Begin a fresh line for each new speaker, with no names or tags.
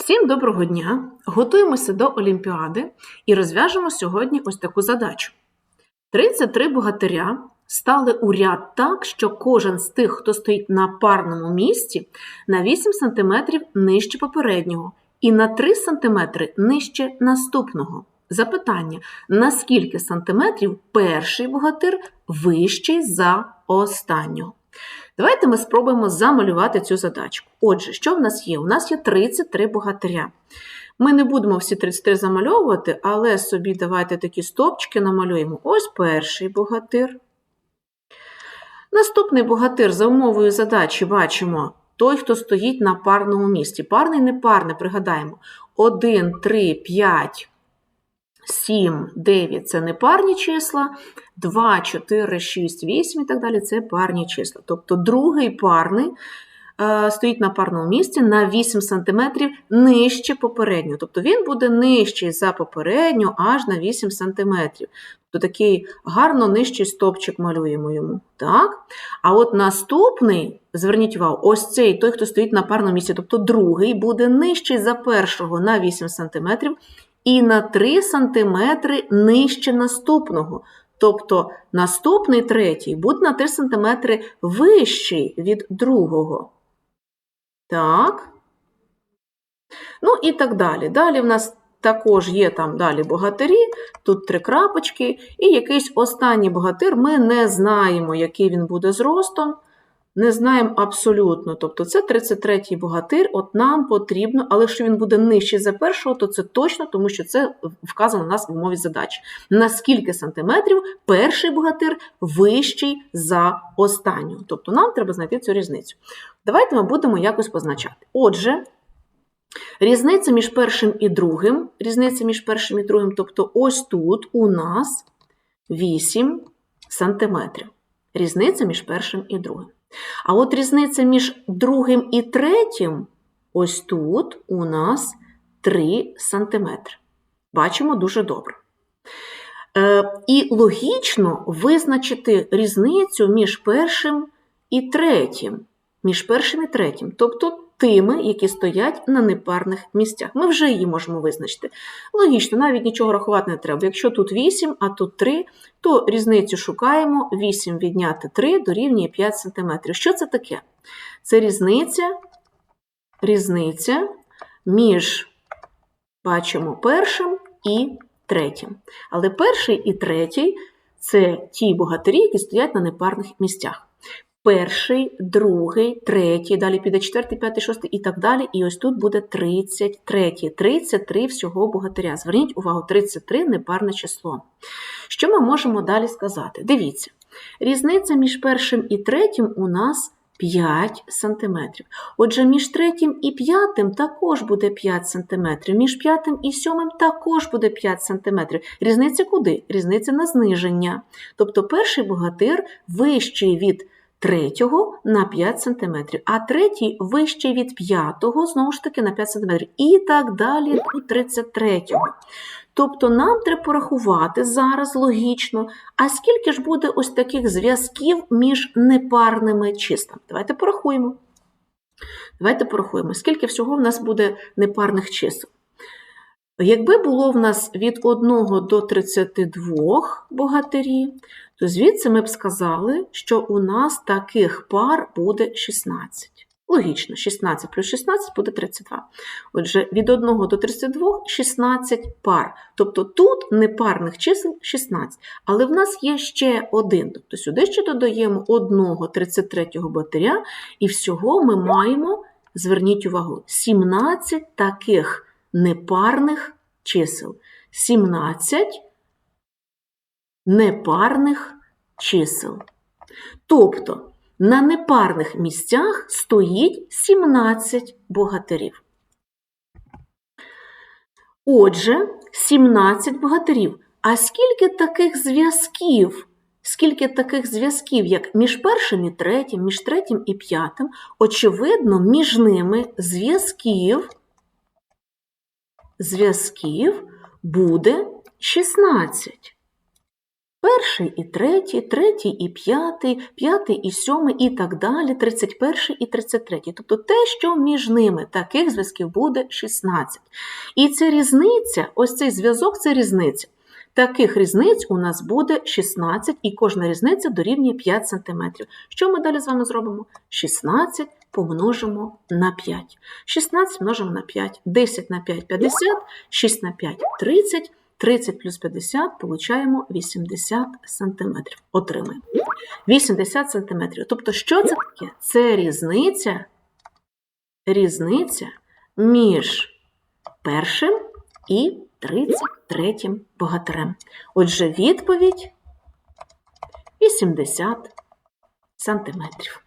Всім доброго дня! Готуємося до Олімпіади і розв'яжемо сьогодні ось таку задачу. 33 богатиря стали у ряд так, що кожен з тих, хто стоїть на парному місці, на 8 см нижче попереднього і на 3 см нижче наступного. Запитання: на скільки сантиметрів перший богатир вищий за останнього? Давайте ми спробуємо замалювати цю задачку. Отже, що в нас є? У нас є 33 богатиря. Ми не будемо всі 33 замальовувати, але собі давайте такі стопчики намалюємо. Ось перший богатир. Наступний богатир за умовою задачі бачимо той, хто стоїть на парному місці. Парний, непарний, пригадаємо. 1, 3, 5, 7, 9 це непарні числа, 2, 4, 6, 8 і так далі це парні числа. Тобто другий парний е, стоїть на парному місці на 8 см нижче попереднього. Тобто він буде нижчий за попереднього аж на 8 см. Тобто такий гарно нижчий стопчик малюємо йому. Так? А от наступний, зверніть увагу, ось цей той, хто стоїть на парному місці, тобто другий, буде нижчий за першого на 8 см і на 3 см нижче наступного. Тобто наступний третій буде на 3 см вищий від другого. Так. Ну і так далі. Далі в нас також є там далі богатирі, тут три крапочки, і якийсь останній богатир ми не знаємо, який він буде зростом. Не знаємо абсолютно. Тобто це 33-й богатир, от нам потрібно, але якщо він буде нижчий за першого, то це точно, тому що це вказано у нас в умові задачі. На скільки сантиметрів перший богатир вищий за останнього. Тобто нам треба знайти цю різницю. Давайте ми будемо якось позначати. Отже, різниця між першим і другим, різниця між першим і другим, тобто ось тут у нас 8 сантиметрів. Різниця між першим і другим. А от різниця між другим і третім, ось тут у нас 3 см. Бачимо дуже добре. Е, І логічно визначити різницю між першим і третім. Між першим і третім. Тобто тими, які стоять на непарних місцях. Ми вже її можемо визначити. Логічно, навіть нічого рахувати не треба. Якщо тут 8, а тут 3, то різницю шукаємо. 8 відняти 3 дорівнює 5 см. Що це таке? Це різниця, різниця між, бачимо, першим і третім. Але перший і третій це ті богатирі, які стоять на непарних місцях перший, другий, третій, далі піде четвертий, п'ятий, шостий і так далі. І ось тут буде 33. 33 всього богатиря. Зверніть увагу, 33 непарне число. Що ми можемо далі сказати? Дивіться, різниця між першим і третім у нас 5 см. Отже, між третім і п'ятим також буде 5 см, між п'ятим і сьомим також буде 5 см. Різниця куди? Різниця на зниження. Тобто перший богатир вищий від третього на 5 см, а третій вищий від п'ятого, знову ж таки, на 5 см. І так далі до 33-го. Тобто нам треба порахувати зараз логічно, а скільки ж буде ось таких зв'язків між непарними числами. Давайте порахуємо. Давайте порахуємо, скільки всього в нас буде непарних чисел. Якби було в нас від 1 до 32 богатирі, то звідси ми б сказали, що у нас таких пар буде 16. Логічно, 16 плюс 16 буде 32. Отже, від 1 до 32 16 пар. Тобто тут непарних чисел 16. Але в нас є ще один. Тобто сюди ще додаємо одного 33 батаря, і всього ми маємо, зверніть увагу, 17 таких непарних чисел. 17 непарних чисел. Тобто на непарних місцях стоїть 17 богатирів. Отже, 17 богатирів. А скільки таких зв'язків? Скільки таких зв'язків, як між першим і третім, між третім і п'ятим, очевидно, між ними зв'язків зв'язків буде 16. Перший і третій, третій і п'ятий, п'ятий і сьомий і так далі, 31 і 33. Тобто те, що між ними таких зв'язків буде 16. І це різниця, ось цей зв'язок це різниця. Таких різниць у нас буде 16, і кожна різниця дорівнює 5 см. Що ми далі з вами зробимо? 16 помножимо на 5. 16 множимо на 5, 10 на 5 – 50, 6 на 5 – 30, 30 плюс 50 получаємо 80 см. Отримаємо. 80 см. Тобто, що це таке? Це різниця, різниця між першим і 33 богатирем. Отже, відповідь 80 сантиметрів.